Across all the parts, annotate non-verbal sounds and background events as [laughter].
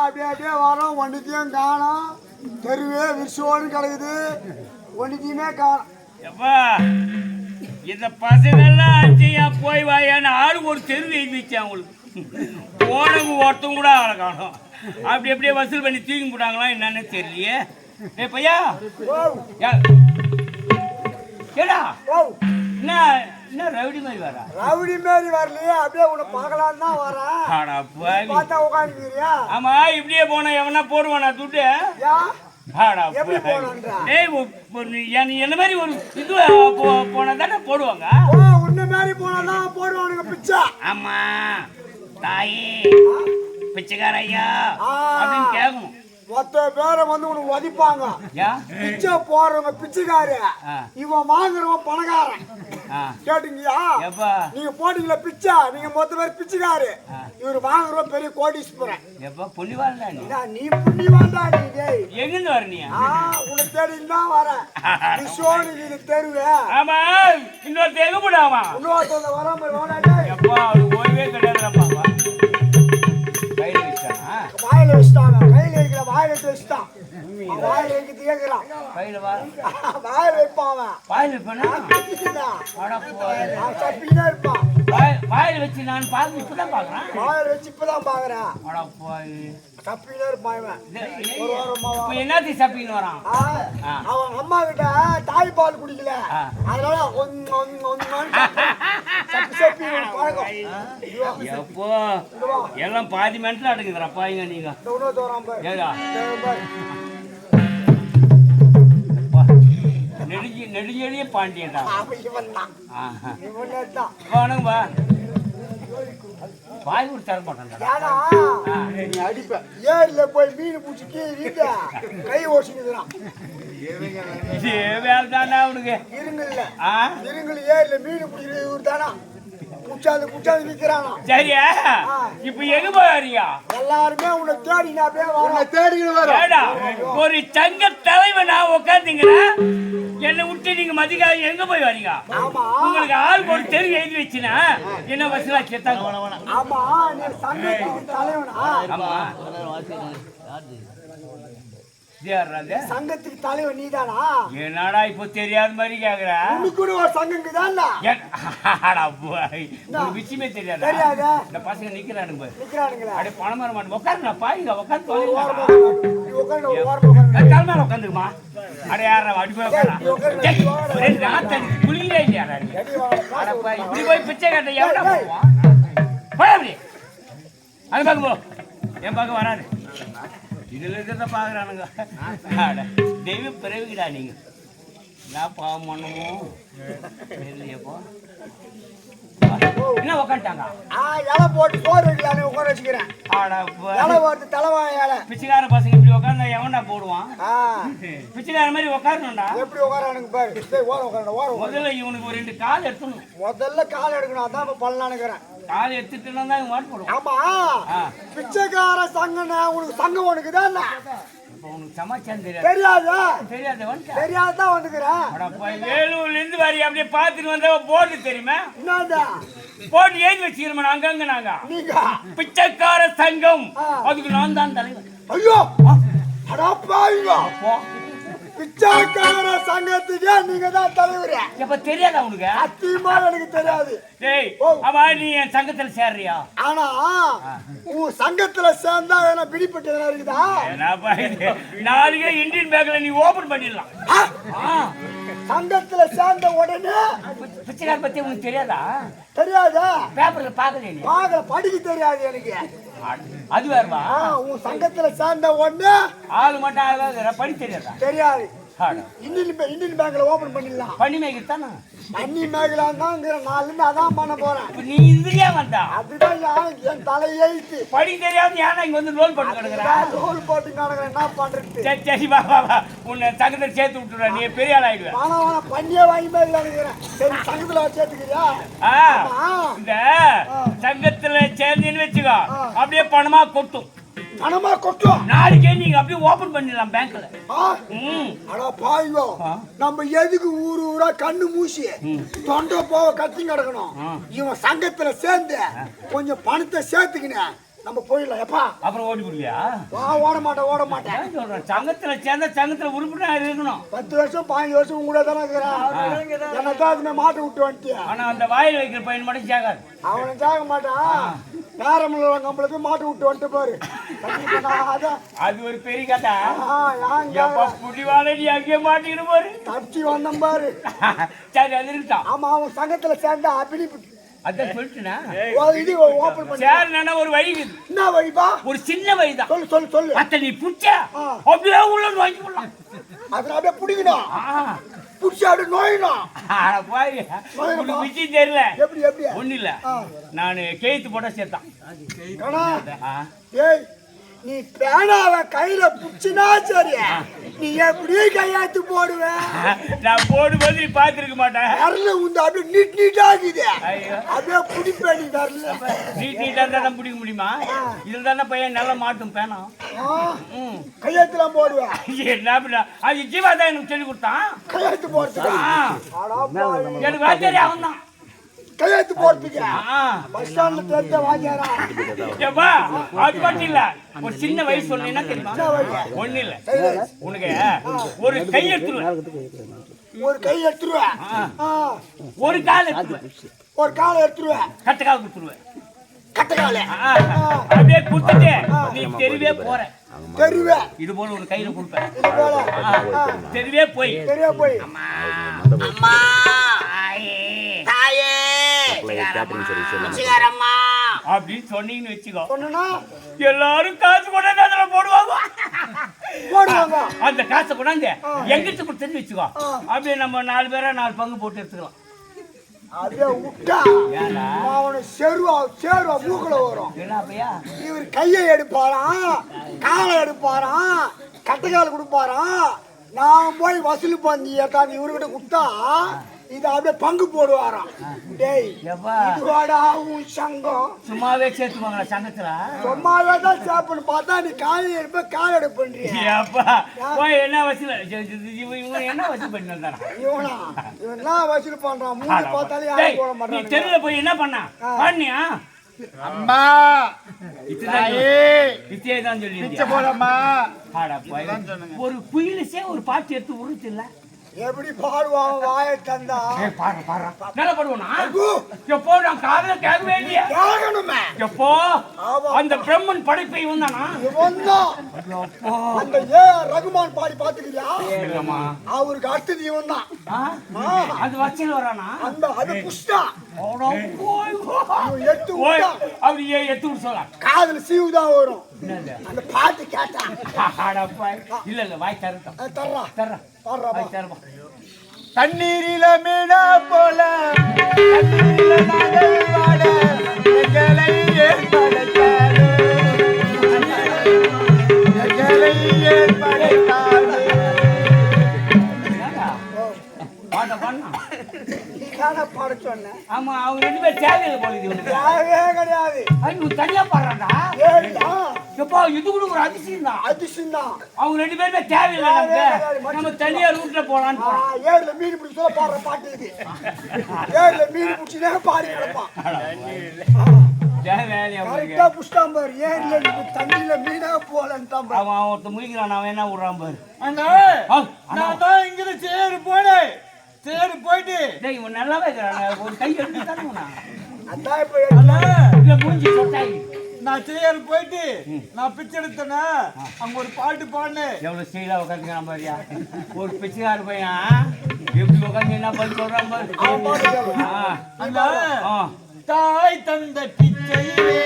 அப்படியே அப்படியே வரோம். ஒன்றுத்தையும் காணோம். தெருவே விரிசோடு கிடக்குது. ஒன்றுத்தையுமே காணோம். எப்பா இந்த பசங்கள்லாம் அஞ்சையா போய் வாயான்னு ஆளு ஒரு தெரு எழுதி வச்சேன் அவங்களுக்கு. போனவங்க ஒருத்தவங்க கூட ஆளை காணும். அப்படி அப்படியே வசூல் பண்ணி தூக்கி போட்டாங்களா என்னன்னு தெரியலையே. ஏ பையா? ஏடா என்ன? என்ன ரவுடி மாதிரி வரா? ரவுடி மாரி வரலையே அப்படியே உன்னை பார்க்கலான்னு தான் வரேன். பாவி பார்த்தா உட்காந்துக்கிறியா ஆமா இப்படியே போனா எவனா போடுவானா துட்டு? என்ன மாதிரி ஒரு இது போனா தானே போடுவாங்க? உன்ன மாரி போனா தான் போடுவானுங்க பிச்சை. ஆமா தாயே பிச்சைக்கார ஐயா. அப்படின்னு கேட்கணும் மொத்த பேரை வந்து உனக்கு உதைப்பாங்க பிச்சை போடுறவங்க பிச்சைக்காரு. இவன் வாங்குறவன் பணக்காரன். கேட்டுங்கயா நீங்க போட்டீங்களா பிச்சை? நீங்க மொத்த பேர் பிச்சைக்காரு. இவர் வாங்குறவன் பெரிய கோடீஸ்வரன். நீ? இதா, நீ வாண்டா நீ டேய். எங்கிருந்து வர நீ? உன்னை தேடி தான் வரேன். விஸ்வோனு இது தெருவே ஆமா இன்னொருத்த எங்க போடாமா இன்னொருத்தவங்க வராம வேணா டேய். எப்பா sexta. வாயில வைக்கிறது கேட்கிறான் கையில் வா. வாயில வைப்பான் அவன். வாயில். அவன் சப்பிக்கிட்டே இருப்பான். வாய்- வாயில் வச்சு நான் பார்த்து இப்பதான் பார்க்கறேன்? வாயில வச்சு இப்பதான் பாக்குறேன் அட போய் சப்பிக்கிட்டே இருப்பான் இவன். ஒரு வாரமா வரான். அவன் அம்மா கிட்ட தாய்ப்பால் குடிக்கல. ஆ. அதனால ஒன்னு ஒன்னு எப்போ. எல்லாம் பாதி மென்டல் அடங்குதுடா பாருங்க நீங்க. நெடுஞ்சி நெடுஞ்செழிய இவன் தான் ஆஹா. இவனே தான் வணங்கப்பா வாய் கூட தர ஆ. நீ அடிப்ப. ஏரியில போய் மீன் கீழே வீட்ட கை ஓசிக்கிறான் இதே வேலை தானே அவனுக்கு. இருங்கல்ல. இருங்கல் ஏரியில மீன் பிடிக்கிறது இவர் தானா புச்சாந்து புச்சாந்து விற்கிறானா சரியா இப்ப எங்க போறீங்க எல்லாருமே உன்னை தேடி நான் அப்படியே வரேன். தேடிக்கிட்டு ஏடா ஒரு சங்க தலைவனா உட்காந்தீங்கன்னா என்னை விட்டு நீங்க மதிக்காத எங்க போய் வரீங்க? ஆமா. உங்களுக்கு ஆள் ஒரு தெரு எழுதி வச்சுனா என்ன வசூலா செத்தாங்க? ஆமா தலைவனா? ஆமா? சங்கத்துக்கு தலைவன் நீதானா? என்னடா இப்போ தெரியாத மாதிரி கேக்குற? உனக்கு கூட ஒரு சங்கங்க தான் விஷயமே தெரியாதா? தெரியாதா? இந்த பசங்க நிக்கிறானுங்க பாரு. நிக்கிறானுங்களா? அப்படியே பணம் வர மாட்டேன். உட்காருங்க பாருங்க உட்காந்து ஒரு தொலைங்க. வாரமா உட்காரு. நீ உட்காரு ஒரு வாரமா உட்காரு தலை மேல உட்காந்துருமா அட யாரா அடி போய் காசு போய், கொடுத்தா. இப்படி போய் பிச்சை கட்ட போய் அப்படி. அது பக்கம் போ. என் பக்கம் வராது. இதுல இருக்கிறத பாக்குறானுங்க அட, தெய்வ பிறவிடா நீங்க. நான் பாவம் பண்ணுவோம் தெரியலையேப்பா என்ன ஆ, இலை போட்டு சோறு வைக்கலான்னு உட்கார வச்சுக்கிறேன். இலை போட்டு தலைவாழை இலை பிச்சைக்கார பசங்க இப்படி உட்காந்தா எவன்டா போடுவான்? பிச்சைக்கார மாதிரி உட்காரணும்டா எப்படி உட்காரானுங்க பாரு. ஓரம் உட்காரணும் ஓரம். முதல்ல இவனுக்கு ஒரு ரெண்டு கால் எடுத்துணும் முதல்ல கால் எடுக்கணும் அதான் இப்ப பண்ணலான்னுக்கிறேன் கால் எடுத்துட்டுனா தான் மாட்டு போடுவான். ஆமா. பிச்சைக்கார சங்கண்ணா உனக்கு சங்கம் உனக்கு தான் இப்போ உனக்கு சமாச்சாரம் தெரியாது. தெரியாதா? தெரியாது வந்துக்கிறேன் வேலூர்ல இருந்து வரி அப்படியே பார்த்துட்டு வந்தவ போட்டு தெரியுமா? என்னடா? போட்டு ஏறி வச்சுக்கிறோம் அங்கங்க நாங்க? நீங்க? பிச்சைக்கார சங்கம். அதுக்கு நான் தான் தலைவர் ஐயோ! அப்போ பிச்சைக்கார சங்கத்துக்கே நீங்க தான் தலைவர். எப்ப தெரியாதா உனக்கு? சத்தியமா எனக்கு தெரியாது. டேய். அவா நீ என் சங்கத்துல சேர்றியா? ஆனா உன் சங்கத்துல சேர்ந்தா என்ன பிடிப்பட்டு எதனா இருக்குதா? நாளைக்கே இந்தியன் பேங்க்ல நீ ஓபன் பண்ணிடலாம். ஆ. சங்கத்துல சேர்ந்த உடனே பிச்சை- பிச்சைக்கார பத்தி உனக்கு தெரியாதா? தெரியாதா? பேப்பர்ல பாக்கலையே நீ. பாக்கல படிக்க தெரியாது எனக்கு. அது வேறவா? ஆ, உன் சங்கத்துல சேர்ந்த உடனே ஆளு மட்டும் ஆகாது படி தெரியாதா? தெரியாது. இந்தியன் இந்தியன் பேங்க்ல ஓபன் பண்ணிடலாம் பண்ணி மேய்க்கத்தானா தண்ணி மேகலாம் தான் நாலு இருந்து அதான் பண்ண போறேன். நீ இந்திரியா வந்தா? அதுதான் என் தலையெழுத்து படி தெரியாம ஏன்னா இங்க வந்து லோன் போட்டு கிடக்குறா? நான் ரோல் போட்டு கிடக்குறேன். என்ன பண்றது? சரி சரி வா வா வா. உன்னை சங்கத்தில் சேர்த்து விட்டுற நீ பெரிய ஆள் ஆயிடுவ. பணம் வேணாம் பண்ணியே வாங்கி மேகலானுக்கிறேன் சரி சங்கத்துல சேர்த்துக்கிறியா? இந்த சங்கத்துல சேர்ந்தேன்னு வச்சுக்கோ. அப்படியே பணமா கொட்டும். பணமா கொட்டும் நாளைக்கே நீங்க அப்படியே ஓபன் பண்ணிடலாம் பேங்க்ல அடா ஆ. நம்ம எதுக்கு ஊரு ஊரா கண்ணு மூசி? தொண்டை போக கத்தி கிடக்கணும். இவன் சங்கத்துல சேர்ந்து கொஞ்சம் பணத்தை சேர்த்துக்கினேன் நம்ம போயிடலாம். எப்பா? அப்புறம் ஓடி போடுவியா? வா ஓட மாட்டேன் ஓட மாட்டேன். சொல்றேன். சங்கத்துல சேர்ந்தா சங்கத்துல உறுப்பினர் இருக்கணும். பத்து வருஷம் பதினஞ்சு வருஷம் உங்க கூட தானே இருக்கிறான் என்ன தான் அதுமே மாட்டை விட்டு வந்துட்டியா ஆனா அந்த வாயில் வைக்கிற பையன் மட்டும் கேட்காது அவனை ஜாக மாட்டான் நேரமில்ல நம்மளுக்கு மாட்டு விட்டு வந்துட்டு பாரு. அது ஒரு பெரிய கதை. நீ அங்கேயே மாட்டிக்கிட்டு பாரு. தப்பிச்சு வந்தேன் பாரு. [laughs] சரி அது இருக்கட்டும். ஆமா அவன் சங்கத்துல சேர்ந்தா அப்படி அதான் சொல்லிட்டுனா? இது ஓபன் பண்ணி. சேர்னா ஒரு வழி என்ன வழிப்பா? ஒரு சின்ன வழிதான். சொல்லு சொல்லு சொல்லு. அத்தை நீ புடிச்ச. அப்படியே உள்ள வாங்கி போடலாம் அதுல அப்படியே பிடிக்கணும் ஆ. பிடிச்சி அப்படியே நோயணும் அட பாரு உனக்கு விஷயம் தெரியல. எப்படி இல்ல. நான் கேத்து போட சேர்த்தான். நீ பேனாவை கையில புடிச்சினா சரி நீ எப்படி கையாத்து போடுவ? நான் போடும்போது நீ பார்த்திருக்க மாட்டேன் வரல உந்து அப்படியே நீட் நீட்டா இருக்குது. அப்படியே புடிப்பே நீ வரல. நீ நீட்டா தானே பிடிக்க முடியுமா? இதுல தானே பையன் நல்லா மாட்டும் ம் கையெழுத்துலாம் போடுவேன் என்ன பண்ண அது ஜீவா தான் எனக்கு சொல்லி கொடுத்தான். கையெழுத்து பாவி. எனக்கு வாத்தியாரி அவன் தான் கையெழுத்து போறதுக்கு ஆ. பஸ் ஸ்டாண்ட்ல தெரிஞ்ச வாங்கியாரா ஏப்பா, அது மட்டும் இல்ல. ஒரு சின்ன வயசு என்ன தெரியுமா? ஒண்ணு இல்ல. உனக்கு ஒரு கை எடுத்துருவேன் ஒரு கை எடுத்துருவேன் ஒரு கால் எடுத்துருவேன் ஒரு காலை எடுத்துருவேன் கட்ட கால் கொடுத்துருவேன் கட்ட காலை? அப்படியே கொடுத்துட்டு நீ தெருவே போற. தெருவேன் இது போல ஒரு கையில கொடுப்பேன். தெருவே போய். தெரிய போய். அம்மா. தாயே அப்படின்னு சொன்னீங்கன்னு வச்சுக்கோ. எல்லாரும் காசு கொண்டாந்து அதுல போடுவாங்க. போடுவாங்க. அந்த காசை கொண்டாந்து எங்கிட்ட கொடுத்துன்னு வச்சுக்கோ. அப்படியே நம்ம நாலு பேரா நாலு பங்கு போட்டு எடுத்துக்கலாம். அப்படியே விட்டா? அவனை செருவா சேருவா மூக்குல வரும். என்ன பையா இவர் கையை எடுப்பாராம் காலை எடுப்பாராம் கட்டைக்கால் கொடுப்பாராம் நான் போய் வசூல் பண்ணி ஏத்தாந்து இவர்கிட்ட கொடுத்தா இது அப்படியே பங்கு போடுவாராம். டேய் எப்பா? இதுவாடா உன் சங்கம்? சும்மாவே சேர்த்துப்பாங்களா சங்கத்துல? சும்மாவே தான் சேப்பன்னு பார்த்தா நீ காலை எடுப்ப கால் எடுப்பண்றிய ஏப்பா போய் என்ன வசூல்? இவன் என்ன வசூல் பண்ணி வந்தானா? இவனா? இவன் என்ன வசூல் பண்றான்? மூணு பார்த்தாலே யாரும் போட நீ மாட்டாங்க தெருல போய் என்ன பண்ணா? பண்ணியா அம்மா ஒரு குயிலிசே ஒரு பாட்டு எடுத்து உருட்டு இல்ல எப்படி பாடுவான் வாயை தந்தா? பாரு பாரு பாடுவானா ஐயோ, எப்போ நான் காதுல கேட்கவே இல்லையே கேட்கணுமே. எப்போ. அந்த பிரம்மன் படைப்பை வந்தானா எப்போ? அந்த ஏ ரகுமான் பாடி பாத்துக்கிறியா இல்லம்மா. அவருக்கு அடுத்தது இவன் தான்? அது வச்சல் வரானா? அந்த அது புஷ்டா. எட்டு ஏன் எத்து விட்டு சொல்லலாம் காதுல சீவு தான் வரும். அந்த பாட்டு இல்ல இல்ல வாய் தரட்டும் தர்றா. வாய் தண்ணீரில மீனா போல. தண்ணீரில நகல் வாட. எங்களை ஏற்படுத்தாது எங்களை ஏற்படுத்தாது என்னடா? பாட்ட பாடுனா நீதான பாட சொன்ன ஆமா அவங்க ரெண்டு பேரும் தேவையில்லை போல இது இவனுக்கு தேவையே கிடையாது தனியா பாடுறான்டா. எப்பா இது கூட ஒரு அதிசயம் தான் அதிசயம் தான் அவங்க ரெண்டு பேருமே தேவையில்லை நமக்கு. நம்ம தனியா ரூட்ல போறோம். ஏழுல மீன் பிடிச்சி சொல்ல பாடுற பாட்டு இது. ஏழுல மீன் பிடிச்சினே பாடி கிடப்பான். கரெக்டா புஷ்டாம் பாரு. ஏழுல தண்ணியில மீனா போலன்னு தான் அவன் ஒருத்தன் முடிக்கிறான் அவன் என்ன விடுறான் பாரு. நான் தான் இங்க சேரு போனேன். சேரு போயிட்டு. டேய் இவன் நல்லாவே இருக்கிறான். ஒரு கை எடுத்து தானே அதான் இப்ப அண்ணா இல்ல மூஞ்சி சொட்டாய் நான் சேரு போயிட்டு நான் பிச்சை எடுத்தேனா. அங்க ஒரு பாட்டு பாடினேன் எவ்வளவு ஸ்டைலா உட்காந்துக்கிறான் பாரியா? ஒரு பிச்சைக்கார பையன்? எப்படி உட்காந்து என்ன பண்ணி சொல்றான் பாரு. தாய் தந்த பிச்சையிலே.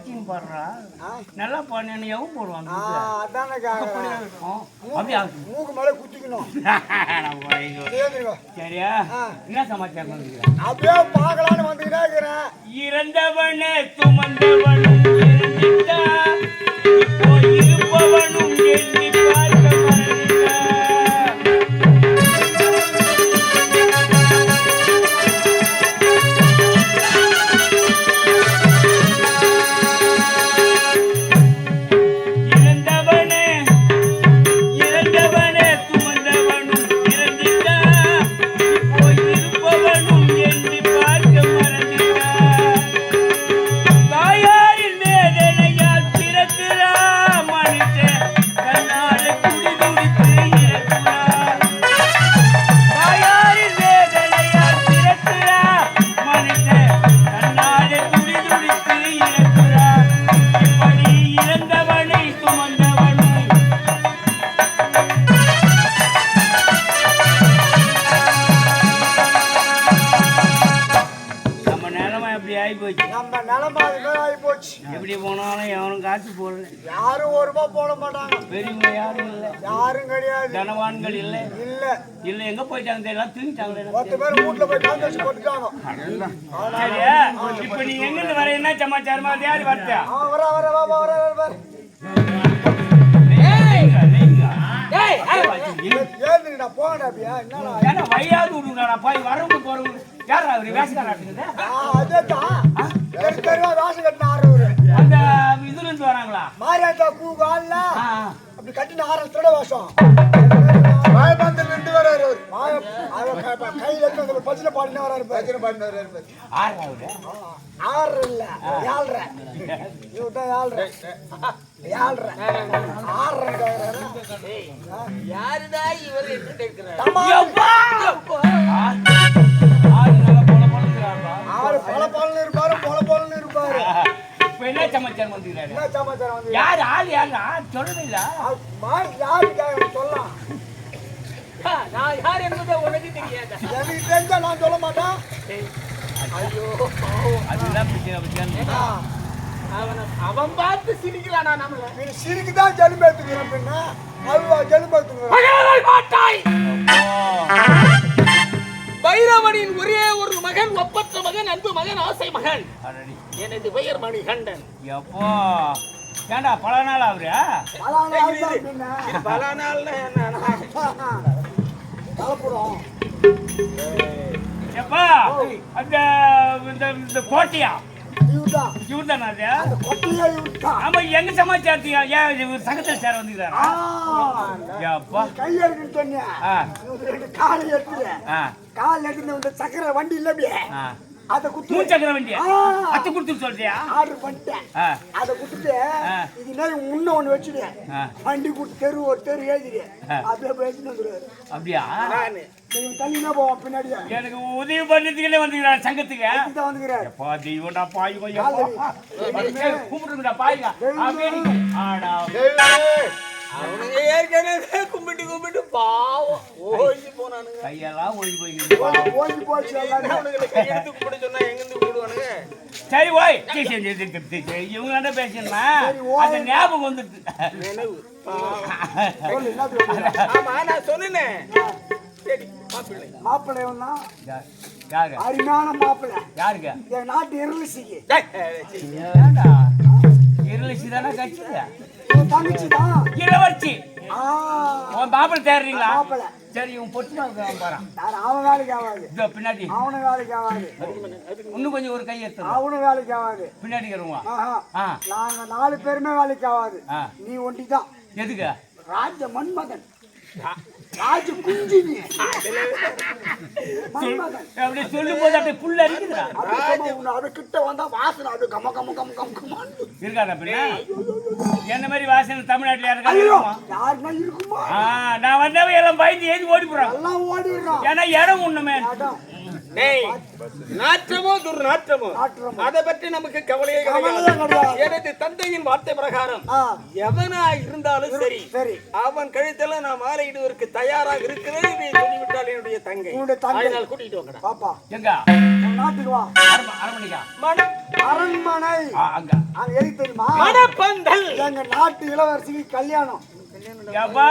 கட்டின்னு பாடுறா? நல்லா பாடுன்னு எவன் கேக்குறேன் அப்படியா மூக்கு மேல குத்திக்கணும். [laughs] சரியா. என்ன சமாச்சாரம் அப்படியே பார்க்கலான்னு வந்துக்கிட்டே இருக்கிறேன். இறந்தவனே சுமந்தவனும் இருப்பவனும் எண்ணி ஆகி போச்சு நம்ம நிலமை அது மாதிரி ஆகி போச்சு எப்படி போனாலும் எவனும் காசு போடல யாரும் ஒரு ரூபாய் போட மாட்டாங்க பெரியவங்க யாரும் இல்லை யாரும் கிடையாது தனவான்கள் இல்லை இல்ல இல்லை எங்க போயிட்டாங்க தெரியல தூங்கிட்டாங்களே பத்து பேர் வீட்டுல போய் வச்சு போட்டுட்டாங்க சரியா இப்ப நீ எங்க இருந்து வர என்ன சமாச்சாரமா அது யாரு வரட்டா அவன் வர வர வர வர வர வர ஏந்துங்கடா போங்கடா அப்படியா என்னடா ஏன்னா வழியாவது விடுங்கடா போய் வரவங்க போறவங்க யாரா அவரு தெரு தெருவா வாசம் கட்டின ஆடுறவரு அந்த இதுல இருந்து வராங்களா? மாரியாத்தா ஆ. அப்படி கட்டின ஆறு திருட வாசம் வாயப்பாந்தில் ரெண்டு வராரு கையில இருந்து அந்த பச்சில பாடினே வராரு பச்சில பாடினே வராரு ஆறா அவரு ஆறு இல்ல ஏழ்ற. இவர்தான் ஏழ்ற. ஏழ்ற. ஆறு யாருடா இவர்? என்று கேட்கிறார் பலன்னு இருப்பாரு பொல பொலன்னு இருப்பாரு. இப்ப என்ன சமாச்சாரம் வந்துக்கிறாரு என்ன சமாச்சாரம் வந்து யாரு ஆள் யாரு? ஆள் சொல்லவே இல்ல யாருக்காக சொல்லலாம்? ஆ, நான் யார் என்பதை உனக்கு தெரியாதா? எனக்கு தெரிஞ்சா நான் சொல்ல மாட்டேன். ஐயோ. அதுதான் பிரச்சனை பிரச்சனை. அவன அவன் பார்த்து சிரிக்கிறானா நம்மள. இது சிரிக்கு தான் ஜெலும்பேத்துக்கிறேன் பின்ன அல்வா மாட்டாய். பைரவனின் ஒரே ஒரு மகன் ஒப்பற்ற மகன் அன்பு மகன் ஆசை மகன். எனது பெயர் மணிகண்டன் எப்போ? ஏண்டா பல நாள் பின்ன பல நாள்ல என்ன கலப்புறோம் எப்பா அந்த இந்த கோட்டையா? இவர்தான். இவர்தானா அது? அந்த கொட்டையே இவர்தான். ஆமா எங்க சமாச்சாரத்தையா ஏன் இவர் சங்கத்தில் சேர வந்துக்கிறாரா சொன்னேன் ஆ. இவரு ரெண்டு காலை எடுத்துட்டு இந்த சக்கரை வண்டி இல்ல அப்படியே அதை குத்து மூச்சக்கர வண்டியா ஆ. அத்தை கொடுத்து சொல்றியா ஆர்டர் பண்ணிட்டேன் அதை குடுத்துட்டு. இது நேரம் முன்ன ஒண்ணு வச்சுடு. வண்டி குட்டு தெரு ஒரு தெரு ஆ. அப்படியே வந்துருவாரு அப்படியா இவன் தள்ளினா போவான் பின்னாடியே எனக்கு உதவி பண்ணதுக்குள்ளே வந்துக்கிறார் சங்கத்துக்கு தான் வந்துக்கிறாரு எப்பா தெய்வம்டா பாய் போய் கால் கூப்பிடுங்கடா பாய்ங்க ஆடா அவனுங்க ஏற்கனவே கும்பிட்டு கும்பிட்டு பாவம். ஓடி போனானுங்க. கையெல்லாம் ஒழுங்கி போய் ஓடி போச்சு அவனுங்களை கையெடுத்து கும்பிட சொன்னா எங்கிருந்து கூப்பிடுவானுங்க சரி ஓய். இவங்க என்ன பேசணுமா. அந்த ஞாபகம் வந்துட்டு நினைவு. ஆமா நான் சொன்னேன். சரி மாப்பிள்ளை. அருமையான மாப்பிள்ளை. யாருங்க? என் நாட்டு இருளிசிக்கு டேய், ஏய், சீ. ஏண்டா? இருளிச்சு தானே இவன் தங்கச்சி தான். உன் மாப்பிள்ளை தேடுறீங்களா? மாப்பிள்ளை. சரி இவன் பொட்டு பாறான். யார் அவன் வேலைக்கு ஆகாது இதோ பின்னாடி. அவனும் வேலைக்கு ஆகாது இன்னும் கொஞ்சம் ஒரு கை எடுத்துரும் அவனும் வேலைக்கு ஆகாது பின்னாடி வருவான் நாங்க நாலு பேருமே வேலைக்கு ஆகாது நீ ஒண்டி தான் எதுக்கு? ராஜ மன்மகன் சொல்லும் போது அப்படியே புல்ல உன்னை அப்படியே கிட்ட வந்தா வாசனை அப்படியே கம கம கம கம கமான்னு. இருக்காதா பின்ன? என்ன மாதிரி வாசனை தமிழ்நாட்டுல யாருக்காவது யாருன்னா இருக்குமா? நான் வந்தவன் எல்லாம் பயந்து ஏறி ஓடி போறான். எல்லாம் ஓடிடுறான். ஏன்னா இடம் ஒண்ணுமே. நாற்றமோ துர்நாற்றமோ? நாற்றமோ. அதை பற்றி நமக்கு கவலையே கிடையாது. எனது தந்தையின் வார்த்தை பிரகாரம் எவனா இருந்தாலும் சரி சரி. அவன் கழுத்துல நான் மாலையிடுவதற்கு தயாராக இருக்கிறேன் இதை சொல்லிவிட்டால் என்னுடைய தங்கை. உன்னுடைய தங்கை. அதனால் கூட்டிட்டு வாங்கடா. பாப்பா எங்க? உன் நாட்டுக்கு வா. அரண்ம- அரண்மனைக்கா? அரண்மனை. அங்க. அங்க எதுக்கு தெரியுமா? மணப்பந்தல் எங்க நாட்டு இளவரசிக்கு கல்யாணம். ஏப்பா.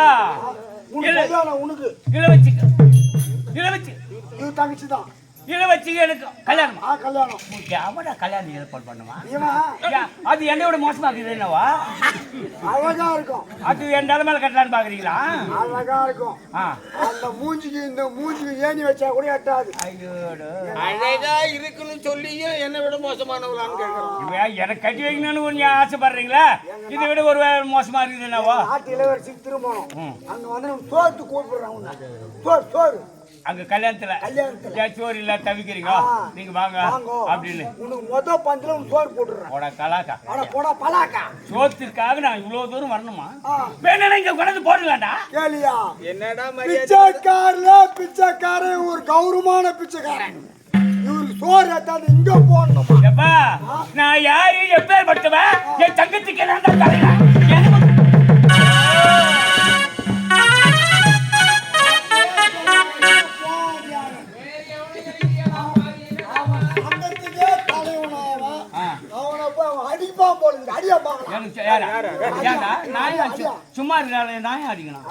உனக்கு உனக்கு. இதை வச்சுக்க இதை வச்சு இது தங்கச்சி தான் இதை வச்சுக்க எனக்கு கல்யாணமா? ஆ கல்யாணம். எவடா கல்யாணம் ஏற்பாடு ஏன், அது என்னை விட மோசமா இருக்குது என்னவா? அழகா இருக்கும். அது என் நிலமையில கட்டலான்னு பாக்குறீங்களா? அழகா இருக்கும். ஆ. அந்த மூஞ்சிக்கு இந்த மூஞ்சிக்கு ஏணி வச்சா கூட எட்டாது. ஐயோடு. அழகா இருக்குன்னு சொல்லியும் என்னை விட மோசமானவளான்னு எனக்கு கட்டி வைக்கணும்னு கொஞ்சம் ஆசைப்படுறீங்களா? இதை விட ஒரு வேளை மோசமா இருக்குது என்னவா? நாட்டு இளவரசிக்கு திருமணம். ம். அங்க வந்து நம்ம சோத்து கூப்பிடுறான் உன்னை சோறு சோறு. அங்க கல்யாணத்துல கல்யாணத்துல. சோறு இல்ல தவிக்கிறீங்க. நீங்க வாங்க அப்படின்னு. உனக்கு மொத பந்தில சோறு போட்டுடுறேன். போடா கலாக்கா. அட போடா பலாக்கா. சோத்திற்காக நான் இவ்வளவு தூரம் வரணுமா? வேணா இங்க கொண்டாந்து போடலாம்டா கேளியா? என்னடா மரியாதை? பிச்சைக்காரல பிச்சைக்காரன் ஒரு கௌரவமான பிச்சைக்காரன். சோறு ஏத்தாது இங்க போடணுமா? எப்பா நான் யாரு எப்பேற்பட்டவன்? என் தங்கச்சிக்கு நான் தான் தலைவன் அடிப்பான் போல இருக்கு. அடியா சும்மா இருக்கிறாள் நாயா அடிக்கணும்.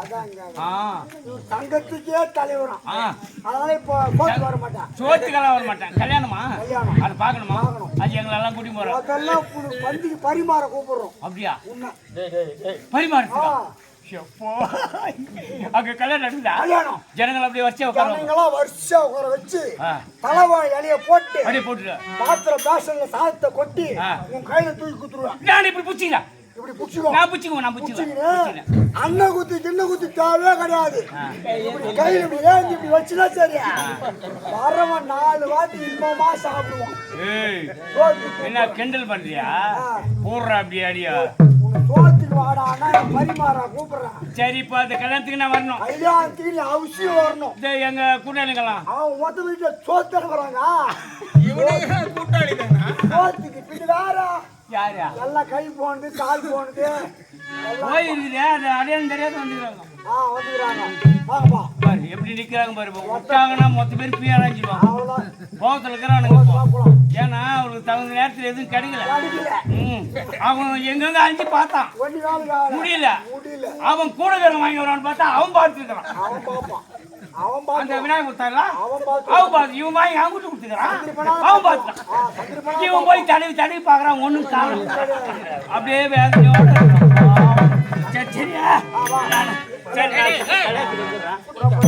சங்கத்துக்கே தலைவனா. ஆ. அதனால இப்போ கோர்ட் வர மாட்டான். சோத்துக்கெல்லாம் வர மாட்டேன். கல்யாணமா? கல்யாணம். அது பார்க்கணுமா? அது எங்களெல்லாம் கூட்டி போறோம். அதெல்லாம் பந்திக்கு பரிமாற கூப்பிடுறோம். அப்படியா? உன்னை. பரிமாறுறா ஆ. எப்போ அங்க கல்யாணம் நடக்குதா? கல்யாணம். ஜனங்கள் அப்படியே வச்சே உட்காருவாங்க. ஜனங்களாம் வரிசையா உட்கார வச்சு ஆ. தலைவாழ் இலைய போட்டு அப்படியே போட்டுரு பாத்திர பேசன்ல சாதத்தை கொட்டி. உன் கையில தூக்கி குத்துருவேன் நான் இப்படி புடிச்சிங்க இப்படி புடிச்சுக்கோ. நான் நான். புடிச்சுக்கின்னு அண்ணன் குத்தி கிண்ண குத்தி தேவையே கிடையாது. இப்படி கையில இப்படி வச்சுனா சரி வரவன் நாலு வாட்டி இன்பமா சாப்பிடுவான். என்ன கிண்டல் பண்றியா? போடுற அப்படியே அடியா? உன் சோத்துக்கு வாடான்னா பரிமாற கூப்பிடுறான். சரி இப்போ அந்த கல்யாணத்துக்கு நான் வரணும். கல்யாணத்துக்கு நீ அவசியம் வரணும். இந்த எங்க கூட்டாளிங்களாம் அவன் மொத்த வீட்டுல சோத்து வராங்க இவனுக்கு கூட்டாளி தானா? சோத்துக்கு பிடி வேற யாரா? எல்லாம் கை போனது கால் போனது. போய் இருக்குது அது அடையாளம் தெரியாத வந்துக்கிறாங்க. ஆ வந்துக்கிறாங்க. வாங்கப்பா. பாரு எப்படி நிக்கிறாங்க பாரு விட்டாங்கன்னா மொத்த பேர் பிரியா அரைஞ்சிடுவாங்க அவ்வளோதான் கோவத்தில் இருக்கிறானுங்க ஏன்னா அவனுக்கு தகுந்த நேரத்தில் எதுவும் கிடைக்கல. அவன் எங்கெங்க அழிஞ்சு பார்த்தான். முடியல. அவன் கூட வேற வாங்கி வரான்னு பார்த்தா அவன் பார்த்துருக்கான் அந்த விநாயகர் கொடுத்தாங்களா அவன் பார்த்து இவன் வாங்கி அவன் கிட்ட கொடுத்துக்கிறான் அவன் பார்த்துட்டான் இவன் போய் தடவி தடவி பார்க்கறான் ஒண்ணும் காணும். அப்படியே வேதனையோட சரியா? சரி.